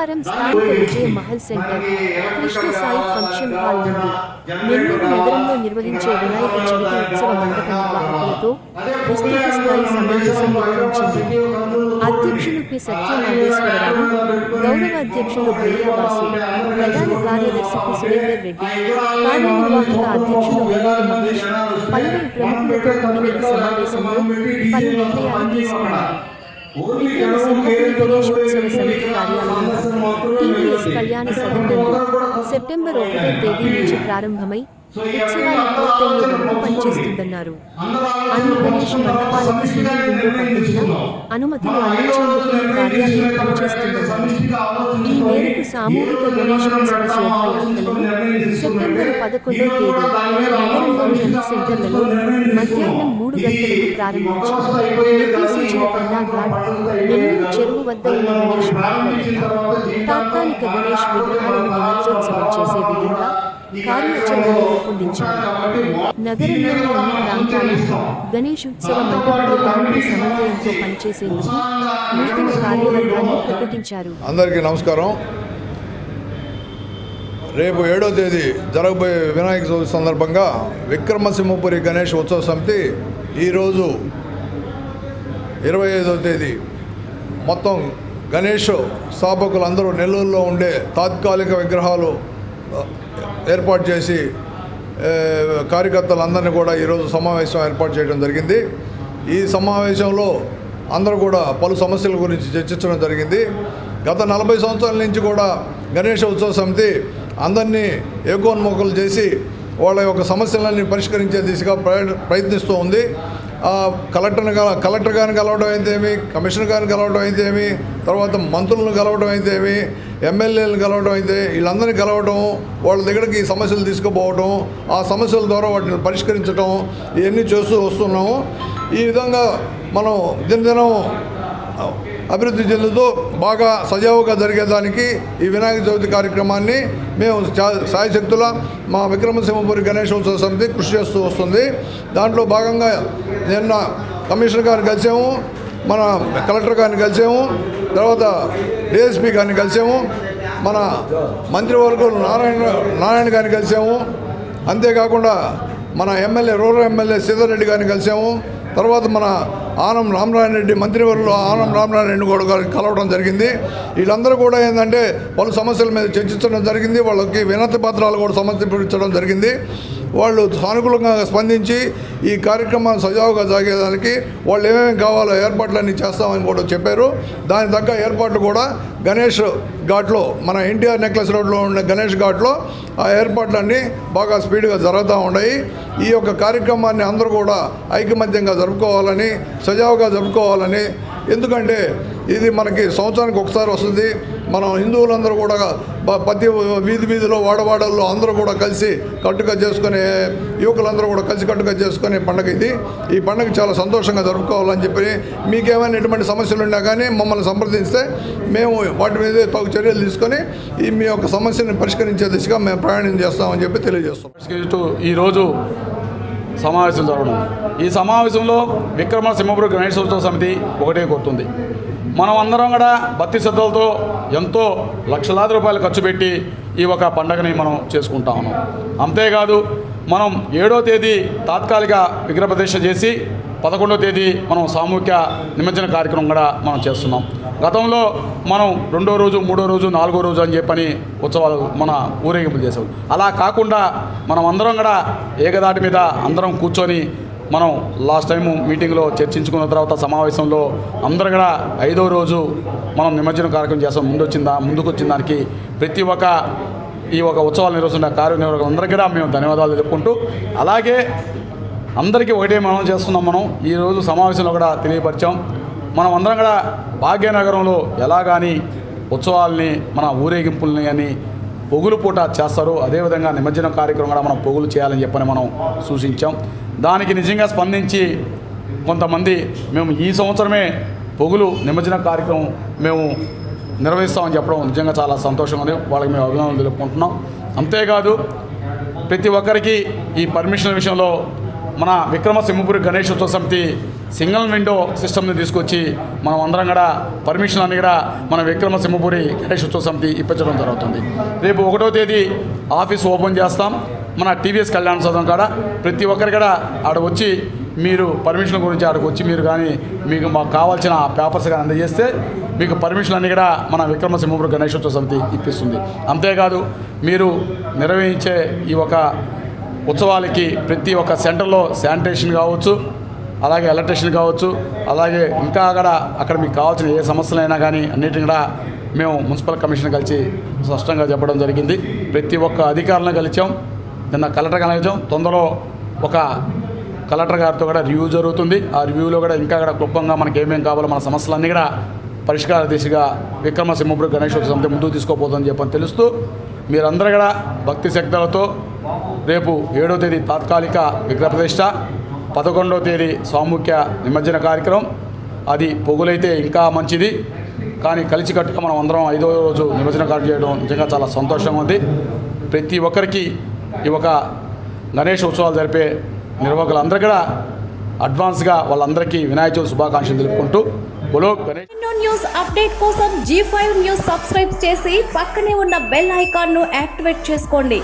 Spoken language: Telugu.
బుధవారం స్థానిక Vijaya Mahal centre Krishna Sai function hall నుండి నెల్లూరు నగరంలో నిర్వహించే వినాయక చవితి ఉత్సవ మండప నిర్వాహకులతో విస్తృత స్థాయి సమావేశం నిర్వహించింది అధ్యక్షులు పి. సత్యనారాయణేశ్వరరావు గౌరవ అధ్యక్షులు బొయ్యవాసు ప్రధాన కార్యదర్శి పి. సురేందర్ రెడ్డి కార్యనిర్వాహక అధ్యక్షులు వేలూరి మహేష్ పలువురు ప్రముఖులతో కూడిన ఈ సమావేశంలో పలు నిర్ణయాలు తీసుకున్నారు. విక్రమ సింహపురి గణేశోత్సవ సమితి కార్యాలయంలో టీవీఎస్ కళ్యాణ సదనంలో సెప్టెంబర్ ఒకటో తేదీ నుంచి ప్రారంభమై పనిచేస్తుందన్నారు మండపాలకు అనుమతులు ఈ కార్యాలయం పనిచేస్తుందన్నారు ఈ మేరకు సామూహిక గణేశోత్సవ శోభాయాత్రలను సెప్టెంబర్ పదకొండో తేదీ నగరంలోని అన్ని సెంటర్లలో మధ్యాహ్నం మూడు గంటలకు ప్రారంభించి నిర్దేశించిన పన్నా ఘాట్ నెల్లూరు చెరువు వద్ద ఉన్న గణేష్ తాత్కాలిక గణేష్ విగ్రహాలను నిమజ్జోత్సవం చేసే విధంగా కార్యాచరణను రూపొందించారు. నగరంలోని అన్ని ప్రాంతాలలో గణేష్ ఉత్సవ సమన్వయంతో పనిచేసేందుకు నూతన కార్యవర్గాన్ని ప్రకటించారు. అందరికీ నమస్కారం. రేపు ఏడో తేదీ జరగబోయే వినాయక చవితి సందర్భంగా విక్రమసింహపురి గణేష్ ఉత్సవ సమితి ఈరోజు ఇరవై ఐదవ తేదీ. మొత్తం గణేష్ స్థాపకులు అందరూ నెల్లూరులో ఉండే తాత్కాలిక విగ్రహాలు ఏర్పాటు చేసి కార్యకర్తలు కార్యకర్తలందరినీ కూడా ఈరోజు సమావేశం ఏర్పాటు చేయడం జరిగింది. ఈ సమావేశంలో అందరూ కూడా పలు సమస్యల గురించి చర్చించడం జరిగింది. గత నలభై సంవత్సరాల నుంచి కూడా గణేష ఉత్సవ సమితి అందరినీ ఏకోన్ముఖులు చేసి వాళ్ళ యొక్క సమస్యలన్నీ పరిష్కరించే దిశగా ప్రయత్నిస్తూ ఉంది. కలెక్టర్ని కల కలెక్టర్ గారిని కలవడం అయితే ఏమి కమిషనర్ గారిని కలవడం అయితే ఏమి తర్వాత మంత్రులను కలవడం అయితేమి ఎమ్మెల్యేలను కలవడం అయితే వీళ్ళందరినీ కలవడం వాళ్ళ దగ్గరికి ఈ సమస్యలు తీసుకుపోవడం ఆ సమస్యల ద్వారా వాటిని పరిష్కరించడం ఇవన్నీ చేస్తూ వస్తున్నాము. ఈ విధంగా మనం దినదినం అభివృద్ధి చెందుతూ బాగా సజావుగా జరిగేదానికి ఈ వినాయక చవితి కార్యక్రమాన్ని మేము సాయశక్తుల మా విక్రమసింహపురి గణేశోత్సవ సమితి కృషి చేస్తూ వస్తుంది. దాంట్లో భాగంగా నిన్న కమిషనర్ గారిని కలిసాము మన కలెక్టర్ గారిని కలిసాము తర్వాత డిఎస్పీ గారిని కలిసాము మన మంత్రివర్గం నారాయణ నారాయణ గారిని కలిసాము. అంతేకాకుండా మన ఎమ్మెల్యే రూరల్ ఎమ్మెల్యే సీతారెడ్డి గారిని కలిసాము. తర్వాత మన ఆనం రామనారాయణ రెడ్డి మంత్రివర్యులు ఆనం రామనారాయణ రెడ్డి కూడా కలవడం జరిగింది. వీళ్ళందరూ కూడా ఏంటంటే పలు సమస్యల మీద చర్చించడం జరిగింది. వాళ్ళకి వినతి పత్రాలు కూడా సమర్పించడం జరిగింది. వాళ్ళు సానుకూలంగా స్పందించి ఈ కార్యక్రమాన్ని సజావుగా సాగేదానికి వాళ్ళు ఏమేమి కావాలో ఏర్పాట్లన్నీ చేస్తామని కూడా చెప్పారు. దాని తగ్గ ఏర్పాట్లు కూడా గణేష్ ఘాట్లో మన ఎన్టీఆర్ నెక్లెస్ రోడ్లో ఉన్న గణేష్ ఘాట్లో ఆ ఏర్పాట్లన్నీ బాగా స్పీడ్గా జరుగుతూ ఉన్నాయి. ఈ యొక్క కార్యక్రమాన్ని అందరూ కూడా ఐకమత్యంగా జరుపుకోవాలని సజావుగా జరుపుకోవాలని. ఎందుకంటే ఇది మనకి సంవత్సరానికి ఒకసారి వస్తుంది. మనం హిందువులందరూ కూడా ప్రతి వీధి వీధిలో వాడవాడల్లో అందరూ కూడా కలిసి కట్టుగా చేసుకునే యువకులందరూ కూడా కలిసి కట్టుగా చేసుకునే పండుగ ఇది. ఈ పండుగ చాలా సంతోషంగా జరుపుకోవాలని చెప్పి మీకేమైనా ఎటువంటి సమస్యలు ఉన్నా కానీ మమ్మల్ని సంప్రదిస్తే మేము వాటి మీద తగు చర్యలు తీసుకొని ఈ మీ యొక్క సమస్యని పరిష్కరించే దిశగా మేము ప్రయాణం చేస్తామని చెప్పి తెలియజేస్తాం ఈరోజు సమావేశం జరగడం. ఈ సమావేశంలో విక్రమ సింహపురం గణేశోత్సవ సమితి ఒకటే కోరుతుంది మనం అందరం కూడా భక్తి శ్రద్ధలతో ఎంతో లక్షలాది రూపాయలు ఖర్చు పెట్టి ఈ ఒక పండగని మనం చేసుకుంటా ఉన్నాం. అంతేకాదు మనం ఏడో తేదీ తాత్కాలిక విగ్రహ ప్రదర్శన చేసి పదకొండో తేదీ మనం సామూహిక నిమజ్జన కార్యక్రమం కూడా మనం చేస్తున్నాం. గతంలో మనం రెండో రోజు మూడో రోజు నాలుగో రోజు అని చెప్పని ఉత్సవాలు మన ఊరేగింపులు చేసాం అలా కాకుండా మనం అందరం కూడా ఏకదాటి మీద అందరం కూర్చొని మనం లాస్ట్ టైం మీటింగ్లో చర్చించుకున్న తర్వాత సమావేశంలో అందరం కూడా ఐదో రోజు మనం నిమజ్జన కార్యక్రమం చేస్తాం. ముందు వచ్చిందా ముందుకు వచ్చిన దానికి ప్రతి ఒక్క ఈ ఒక ఉత్సవాలు నిర్వహిస్తున్న కార్యనిర్వాహకులు అందరికీ కూడా మేము ధన్యవాదాలు తెలుపుకుంటూ అలాగే అందరికీ ఒకటే మనం చేస్తున్నాం మనం. ఈరోజు సమావేశంలో కూడా తెలియపరిచాం. మనం అందరం కూడా భాగ్యనగరంలో ఎలా కానీ ఉత్సవాలని మన ఊరేగింపుల్ని అని పొగులు పూట చేస్తారు. అదేవిధంగా నిమజ్జనం కార్యక్రమం కూడా మనం పొగులు చేయాలని చెప్పని మనం సూచించాం. దానికి నిజంగా స్పందించి కొంతమంది మేము ఈ సంవత్సరమే పొగులు నిమజ్జన కార్యక్రమం మేము నిర్వహిస్తామని చెప్పడం నిజంగా చాలా సంతోషంగా ఉంది. వాళ్ళకి మేము అభినందనలు తెలుపుకుంటున్నాం. అంతేకాదు ప్రతి ఒక్కరికి ఈ పర్మిషన్ విషయంలో మన విక్రమ సింహపురి గణేశోత్సవ సమితి సింగిల్ విండో సిస్టమ్ని తీసుకొచ్చి మనం అందరం కూడా పర్మిషన్ అన్ని కూడా మన విక్రమసింహపురి గణేష్ ఉత్సవ సమితి ఇప్పించడం జరుగుతుంది. రేపు ఒకటో తేదీ ఆఫీస్ ఓపెన్ చేస్తాం. మన టీవీఎస్ కళ్యాణ సదం కాడ ప్రతి ఒక్కరి కూడా ఆడ వచ్చి మీరు పర్మిషన్ గురించి ఆడికి వచ్చి మీరు కానీ మీకు మాకు కావాల్సిన పేపర్స్ కానీ అందజేస్తే మీకు పర్మిషన్ అన్ని కూడా మన విక్రమసింహపురి గణేశోత్సవ సమితి ఇప్పిస్తుంది. అంతేకాదు మీరు నిర్వహించే ఈ ఒక ఉత్సవాలకి ప్రతి ఒక్క సెంటర్లో శానిటేషన్ కావచ్చు అలాగే ఎలక్ట్రిషన్ కావచ్చు అలాగే ఇంకా కూడా అక్కడ మీకు కావాల్సిన ఏ సమస్యలైనా కానీ అన్నిటిని కూడా మేము మున్సిపల్ కమిషన్ కలిసి స్పష్టంగా చెప్పడం జరిగింది. ప్రతి ఒక్క అధికారులను కలిచాం నిన్న కలెక్టర్ కనీసం తొందరలో ఒక కలెక్టర్ గారితో కూడా రివ్యూ జరుగుతుంది. ఆ రివ్యూలో కూడా ఇంకా కూడా క్లుప్తంగా మనకి ఏమేమి కావాలో మన సమస్యలన్నీ కూడా పరిష్కార దిశగా విక్రమసింహపురి గణేశోత్సవ సమితి ముందుకు తీసుకోబోతుందని చెప్పని తెలుస్తూ మీరందరూ కూడా భక్తి శక్తులతో రేపు ఏడో తేదీ తాత్కాలిక విగ్రహ ప్రతిష్ట పదకొండవ తేదీ సామూహ్య నిమజ్జన కార్యక్రమం. అది పొగులైతే ఇంకా మంచిది. కానీ కలిసికట్టుగా మనం అందరం ఐదో రోజు నిమజ్జన కార్యం చేయడం నిజంగా చాలా సంతోషంగా ఉంది. ప్రతి ఒక్కరికి ఈ ఒక గణేష్ ఉత్సవాలు జరిపే నిర్వాహకులందరూ కూడా అడ్వాన్స్గా వాళ్ళందరికీ వినాయక చవితి శుభాకాంక్షలు తెలుపుకుంటూ బులో గణేష్ న్యూస్ అప్డేట్ కోసం జీ ఫైవ్ న్యూస్ సబ్స్క్రైబ్ చేసి పక్కనే ఉన్న బెల్ ఐకాన్ను యాక్టివేట్ చేసుకోండి.